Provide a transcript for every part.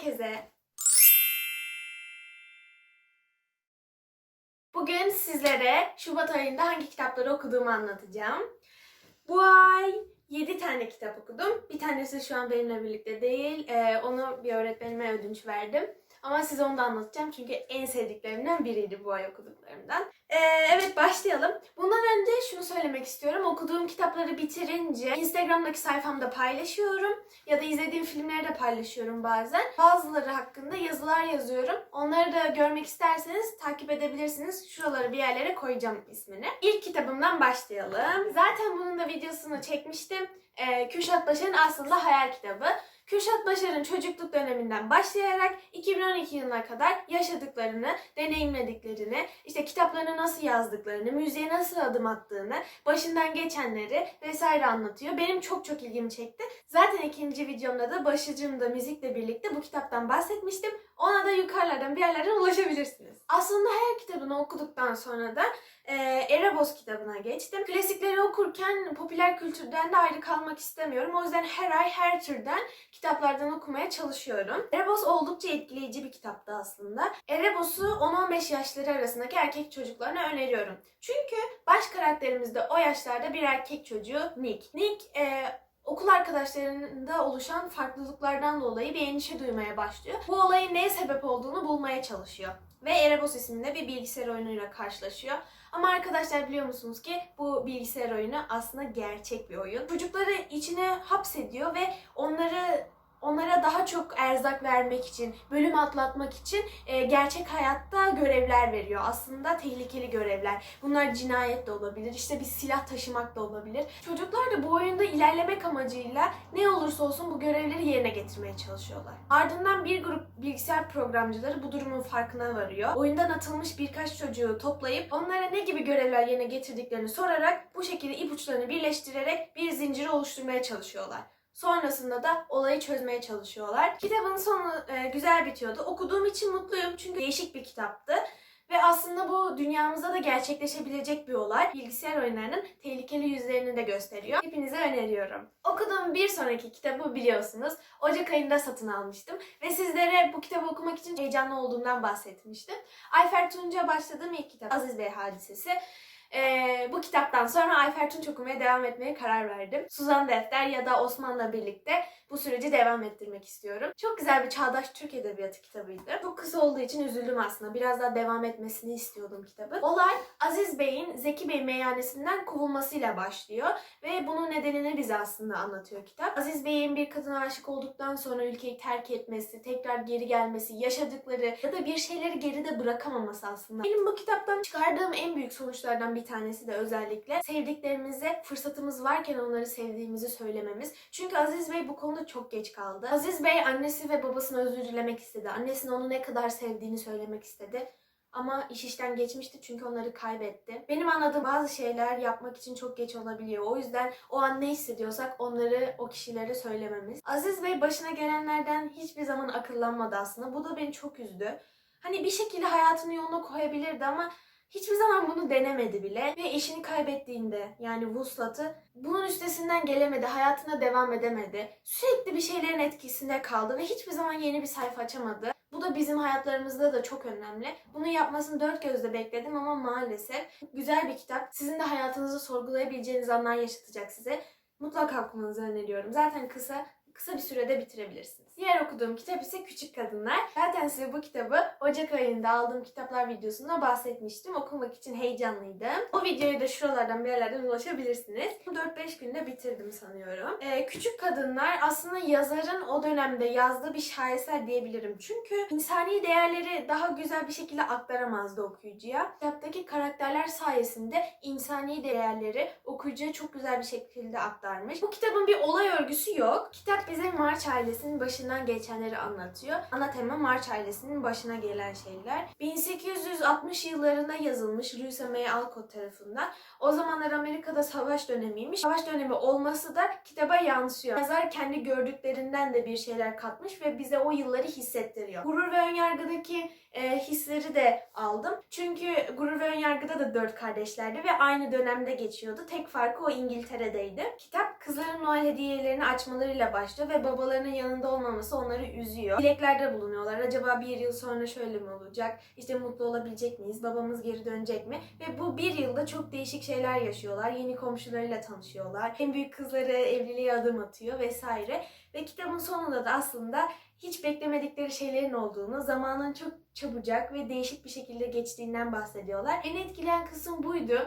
herkese. Bugün sizlere Şubat ayında hangi kitapları okuduğumu anlatacağım. Bu ay 7 tane kitap okudum. Bir tanesi şu an benimle birlikte değil. Ee, onu bir öğretmenime ödünç verdim. Ama size onu da anlatacağım çünkü en sevdiklerimden biriydi bu ay okuduklarımdan. Ee, evet başlayalım. Bundan önce şunu söylemek istiyorum. Okuduğum kitapları bitirince Instagram'daki sayfamda paylaşıyorum ya da izlediğim filmleri de paylaşıyorum bazen. Bazıları hakkında yazılar yazıyorum. Onları da görmek isterseniz takip edebilirsiniz. Şuraları bir yerlere koyacağım ismini. İlk kitabımdan başlayalım. Zaten bunun da videosunu çekmiştim. Ee, Kürşat Başar'ın aslında hayal kitabı. Kürşat Başar'ın çocukluk döneminden başlayarak 2012 yılına kadar yaşadıklarını, deneyimlediklerini, işte kitaplarını nasıl yazdıklarını, müziğe nasıl adım attığını, başından geçenleri vesaire anlatıyor. Benim çok çok ilgimi çekti. Zaten ikinci videomda da başucumda müzikle birlikte bu kitaptan bahsetmiştim. Ona da yukarılardan bir yerlerden ulaşabilirsiniz. Aslında her kitabını okuduktan sonra da e, Erebos kitabına geçtim. Klasikleri okurken popüler kültürden de ayrı kalmak istemiyorum. O yüzden her ay her türden kitaplardan okumaya çalışıyorum. Erebos oldukça etkileyici bir kitaptı aslında. Erebos'u 10-15 yaşları arasındaki erkek çocuklarına öneriyorum. Çünkü baş karakterimiz de o yaşlarda bir erkek çocuğu Nick. Nick e, okul arkadaşlarında oluşan farklılıklardan dolayı bir endişe duymaya başlıyor. Bu olayın neye sebep olduğunu bulmaya çalışıyor. Ve Erebos isminde bir bilgisayar oyunuyla karşılaşıyor. Ama arkadaşlar biliyor musunuz ki bu bilgisayar oyunu aslında gerçek bir oyun. Çocukları içine hapsediyor ve onları onlara daha çok erzak vermek için, bölüm atlatmak için e, gerçek hayatta görevler veriyor. Aslında tehlikeli görevler. Bunlar cinayet de olabilir, işte bir silah taşımak da olabilir. Çocuklar da bu oyunda ilerlemek amacıyla ne olursa olsun bu görevleri yerine getirmeye çalışıyorlar. Ardından bir grup bilgisayar programcıları bu durumun farkına varıyor. Oyundan atılmış birkaç çocuğu toplayıp onlara ne gibi görevler yerine getirdiklerini sorarak bu şekilde ipuçlarını birleştirerek bir zinciri oluşturmaya çalışıyorlar. Sonrasında da olayı çözmeye çalışıyorlar. Kitabın sonu e, güzel bitiyordu. Okuduğum için mutluyum çünkü değişik bir kitaptı. Ve aslında bu dünyamızda da gerçekleşebilecek bir olay. Bilgisayar oyunlarının tehlikeli yüzlerini de gösteriyor. Hepinize öneriyorum. Okuduğum bir sonraki kitabı biliyorsunuz. Ocak ayında satın almıştım. Ve sizlere bu kitabı okumak için heyecanlı olduğumdan bahsetmiştim. Ayfer Tunç'a başladığım ilk kitap Aziz Bey Hadisesi. Ee, bu kitaptan sonra Ayfer Tunç okumaya devam etmeye karar verdim. Suzan Defter ya da Osman'la birlikte bu süreci devam ettirmek istiyorum. Çok güzel bir çağdaş Türk Edebiyatı kitabıydı. Çok kısa olduğu için üzüldüm aslında. Biraz daha devam etmesini istiyordum kitabın. Olay Aziz Bey'in Zeki Bey meyhanesinden kovulmasıyla başlıyor ve bunun nedenini bize aslında anlatıyor kitap. Aziz Bey'in bir kadına aşık olduktan sonra ülkeyi terk etmesi, tekrar geri gelmesi, yaşadıkları ya da bir şeyleri geride bırakamaması aslında. Benim bu kitaptan çıkardığım en büyük sonuçlardan bir tanesi de özellikle sevdiklerimize fırsatımız varken onları sevdiğimizi söylememiz. Çünkü Aziz Bey bu konuda çok geç kaldı. Aziz Bey annesi ve babasına özür dilemek istedi. Annesine onu ne kadar sevdiğini söylemek istedi. Ama iş işten geçmişti çünkü onları kaybetti. Benim anladığım bazı şeyler yapmak için çok geç olabiliyor. O yüzden o an ne hissediyorsak onları o kişilere söylememiz. Aziz Bey başına gelenlerden hiçbir zaman akıllanmadı aslında. Bu da beni çok üzdü. Hani bir şekilde hayatını yoluna koyabilirdi ama hiçbir zaman bunu denemedi bile. Ve eşini kaybettiğinde yani vuslatı bunun üstesinden gelemedi. Hayatına devam edemedi. Sürekli bir şeylerin etkisinde kaldı ve hiçbir zaman yeni bir sayfa açamadı. Bu da bizim hayatlarımızda da çok önemli. Bunu yapmasını dört gözle bekledim ama maalesef güzel bir kitap. Sizin de hayatınızı sorgulayabileceğiniz anlar yaşatacak size. Mutlaka okumanızı öneriyorum. Zaten kısa kısa bir sürede bitirebilirsiniz. Diğer okuduğum kitap ise Küçük Kadınlar. Zaten size bu kitabı Ocak ayında aldığım kitaplar videosunda bahsetmiştim. Okumak için heyecanlıydım. O videoyu da şuralardan bir yerlerden ulaşabilirsiniz. 4-5 günde bitirdim sanıyorum. Ee, Küçük Kadınlar aslında yazarın o dönemde yazdığı bir şaheser diyebilirim. Çünkü insani değerleri daha güzel bir şekilde aktaramazdı okuyucuya. Kitaptaki karakterler sayesinde insani değerleri okuyucuya çok güzel bir şekilde aktarmış. Bu kitabın bir olay örgüsü yok. Kitap bize March ailesinin başından geçenleri anlatıyor. Ana tema March ailesinin başına gelen şeyler. 1860 yıllarında yazılmış Louisa May Alcott tarafından. O zamanlar Amerika'da savaş dönemiymiş. Savaş dönemi olması da kitaba yansıyor. Yazar kendi gördüklerinden de bir şeyler katmış ve bize o yılları hissettiriyor. Gurur ve önyargıdaki e, hisleri de aldım. Çünkü Gurur ve Önyargı'da da dört kardeşlerdi ve aynı dönemde geçiyordu. Tek farkı o İngiltere'deydi. Kitap kızların Noel hediyelerini açmalarıyla başlıyor ve babalarının yanında olmaması olması onları üzüyor. Dileklerde bulunuyorlar. Acaba bir yıl sonra şöyle mi olacak? İşte mutlu olabilecek miyiz? Babamız geri dönecek mi? Ve bu bir yılda çok değişik şeyler yaşıyorlar. Yeni komşularıyla tanışıyorlar. En büyük kızları evliliğe adım atıyor vesaire. Ve kitabın sonunda da aslında hiç beklemedikleri şeylerin olduğunu, zamanın çok çabucak ve değişik bir şekilde geçtiğinden bahsediyorlar. En etkileyen kısım buydu.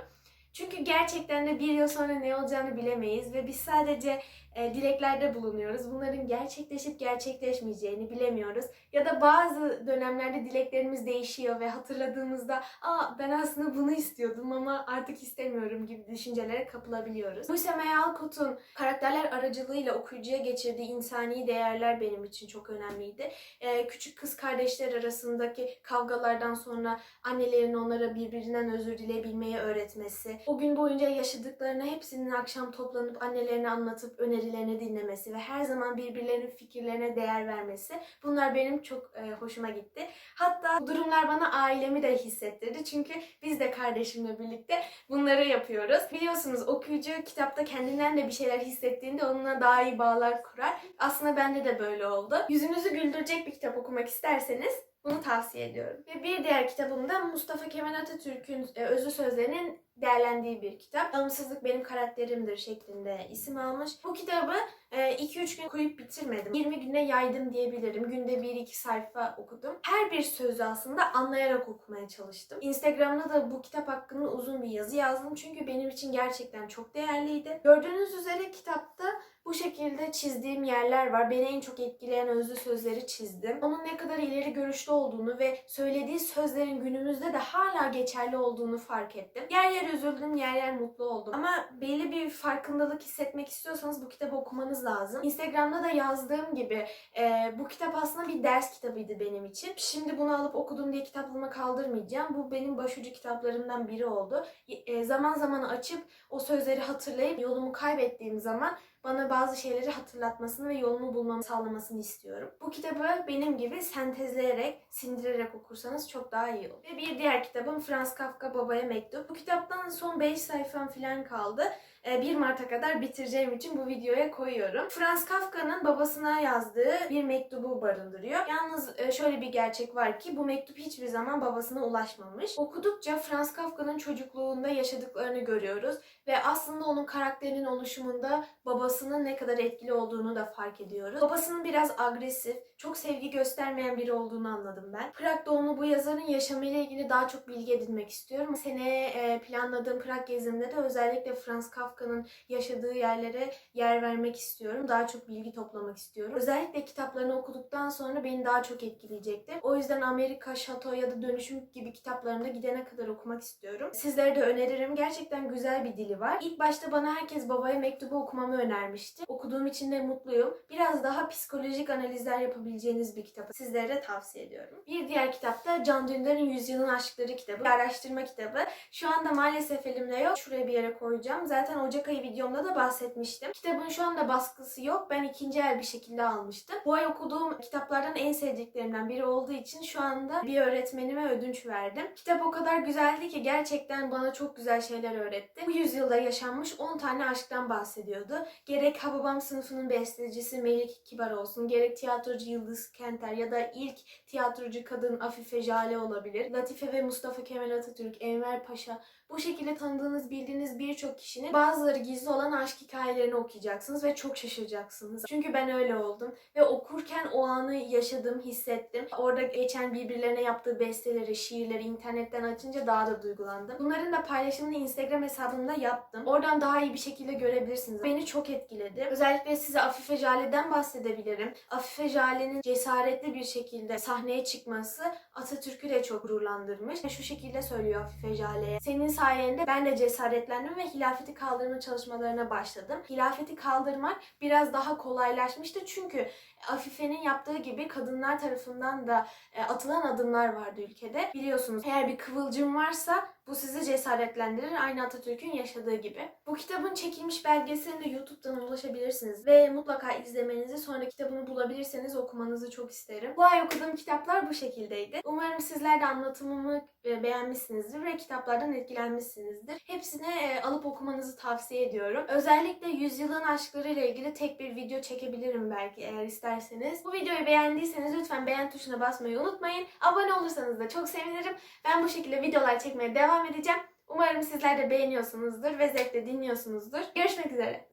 Çünkü gerçekten de bir yıl sonra ne olacağını bilemeyiz ve biz sadece e, dileklerde bulunuyoruz. Bunların gerçekleşip gerçekleşmeyeceğini bilemiyoruz. Ya da bazı dönemlerde dileklerimiz değişiyor ve hatırladığımızda aa ben aslında bunu istiyordum ama artık istemiyorum gibi düşüncelere kapılabiliyoruz. İse Alcott'un karakterler aracılığıyla okuyucuya geçirdiği insani değerler benim için çok önemliydi. E, küçük kız kardeşler arasındaki kavgalardan sonra annelerin onlara birbirinden özür dileyebilmeyi öğretmesi, o gün boyunca yaşadıklarını hepsinin akşam toplanıp annelerine anlatıp önerilerini dinlemesi ve her zaman birbirlerinin fikirlerine değer vermesi bunlar benim çok e, hoşuma gitti. Hatta bu durumlar bana ailemi de hissettirdi. Çünkü biz de kardeşimle birlikte bunları yapıyoruz. Biliyorsunuz okuyucu kitapta kendinden de bir şeyler hissettiğinde onunla daha iyi bağlar kurar. Aslında bende de böyle oldu. Yüzünüzü güldürecek bir kitap okumak isterseniz bunu tavsiye ediyorum. Ve bir diğer kitabım da Mustafa Kemal Atatürk'ün e, özlü sözlerinin değerlendiği bir kitap. Bağımsızlık benim karakterimdir şeklinde isim almış. Bu kitabı 2-3 gün okuyup bitirmedim. 20 günde yaydım diyebilirim. Günde 1-2 sayfa okudum. Her bir sözü aslında anlayarak okumaya çalıştım. Instagram'da da bu kitap hakkında uzun bir yazı yazdım. Çünkü benim için gerçekten çok değerliydi. Gördüğünüz üzere kitapta bu şekilde çizdiğim yerler var. Beni en çok etkileyen özlü sözleri çizdim. Onun ne kadar ileri görüşlü olduğunu ve söylediği sözlerin günümüzde de hala geçerli olduğunu fark ettim. Yer yer üzüldüm, yer yer mutlu oldum. Ama belli bir farkındalık hissetmek istiyorsanız bu kitabı okumanız lazım. Instagram'da da yazdığım gibi e, bu kitap aslında bir ders kitabıydı benim için. Şimdi bunu alıp okudum diye kitaplığıma kaldırmayacağım. Bu benim başucu kitaplarımdan biri oldu. E, zaman zaman açıp o sözleri hatırlayıp yolumu kaybettiğim zaman bana bazı şeyleri hatırlatmasını ve yolumu bulmamı sağlamasını istiyorum. Bu kitabı benim gibi sentezleyerek, sindirerek okursanız çok daha iyi olur. Ve bir diğer kitabım Franz Kafka Babaya Mektup. Bu kitaptan son 5 sayfam falan kaldı. 1 Mart'a kadar bitireceğim için bu videoya koyuyorum. Franz Kafka'nın babasına yazdığı bir mektubu barındırıyor. Yalnız e, şöyle bir gerçek var ki bu mektup hiçbir zaman babasına ulaşmamış. Okudukça Franz Kafka'nın çocukluğunda yaşadıklarını görüyoruz ve aslında onun karakterinin oluşumunda babasının ne kadar etkili olduğunu da fark ediyoruz. Babasının biraz agresif, çok sevgi göstermeyen biri olduğunu anladım ben. Prag doğumlu bu yazarın yaşamıyla ilgili daha çok bilgi edinmek istiyorum. Seneye planladığım Prag gezimde de özellikle Franz Kafka'nın yaşadığı yerlere yer vermek istiyorum. Daha çok bilgi toplamak istiyorum. Özellikle kitaplarını okuduktan sonra beni daha çok etkileyecektir. O yüzden Amerika, Şato ya da Dönüşüm gibi kitaplarını da gidene kadar okumak istiyorum. Sizlere de öneririm. Gerçekten güzel bir dili var. İlk başta bana herkes babaya mektubu okumamı önermişti. Okuduğum için de mutluyum. Biraz daha psikolojik analizler yapabileceğiniz bir kitap. Sizlere tavsiye ediyorum. Bir diğer kitap da Can Dündar'ın Yüzyılın Aşkları kitabı. Bir araştırma kitabı. Şu anda maalesef elimde yok. Şuraya bir yere koyacağım. Zaten Ocak ayı videomda da bahsetmiştim. Kitabın şu anda baskısı yok. Ben ikinci el bir şekilde almıştım. Bu ay okuduğum kitaplardan en sevdiklerimden biri olduğu için şu anda bir öğretmenime ödünç verdim. Kitap o kadar güzeldi ki gerçekten bana çok güzel şeyler öğretti. Bu yüzyılda yaşanmış 10 tane aşktan bahsediyordu. Gerek Hababam sınıfının bestecisi Melik Kibar olsun, gerek tiyatrocu Yıldız Kenter ya da ilk tiyatrocu kadın Afife Jale olabilir. Latife ve Mustafa Kemal Atatürk, Enver Paşa bu şekilde tanıdığınız, bildiğiniz birçok kişinin bazıları gizli olan aşk hikayelerini okuyacaksınız ve çok şaşıracaksınız. Çünkü ben öyle oldum ve okurken o anı yaşadım, hissettim. Orada geçen birbirlerine yaptığı besteleri, şiirleri internetten açınca daha da duygulandım. Bunların da paylaşımını Instagram hesabımda yaptım. Oradan daha iyi bir şekilde görebilirsiniz. Beni çok etkiledi. Özellikle size Afife Jale'den bahsedebilirim. Afife Jale'nin cesaretli bir şekilde sahneye çıkması Atatürk'ü de çok gururlandırmış. Şu şekilde söylüyor Afife Jale'ye. Senin sayende ben de cesaretlendim ve hilafeti kaldırma çalışmalarına başladım. Hilafeti kaldırmak biraz daha kolaylaşmıştı çünkü Afife'nin yaptığı gibi kadınlar tarafından da e, atılan adımlar vardı ülkede. Biliyorsunuz eğer bir kıvılcım varsa Bu sizi cesaretlendirir aynı Atatürk'ün yaşadığı gibi. Bu kitabın çekilmiş belgeseline de YouTube'dan ulaşabilirsiniz ve mutlaka izlemenizi sonra kitabını bulabilirseniz okumanızı çok isterim. Bu ay okuduğum kitaplar bu şekildeydi. Umarım sizler de anlatımımı e, beğenmişsinizdir ve kitaplardan etkilenmişsinizdir. Hepsini e, alıp okumanızı tavsiye ediyorum. Özellikle Yüzyılın Aşkları ile ilgili tek bir video çekebilirim belki eğer isterseniz. Bu videoyu beğendiyseniz lütfen beğen tuşuna basmayı unutmayın. Abone olursanız da çok sevinirim. Ben bu şekilde videolar çekmeye devam edeceğim. Umarım sizler de beğeniyorsunuzdur ve zevkle dinliyorsunuzdur. Görüşmek üzere.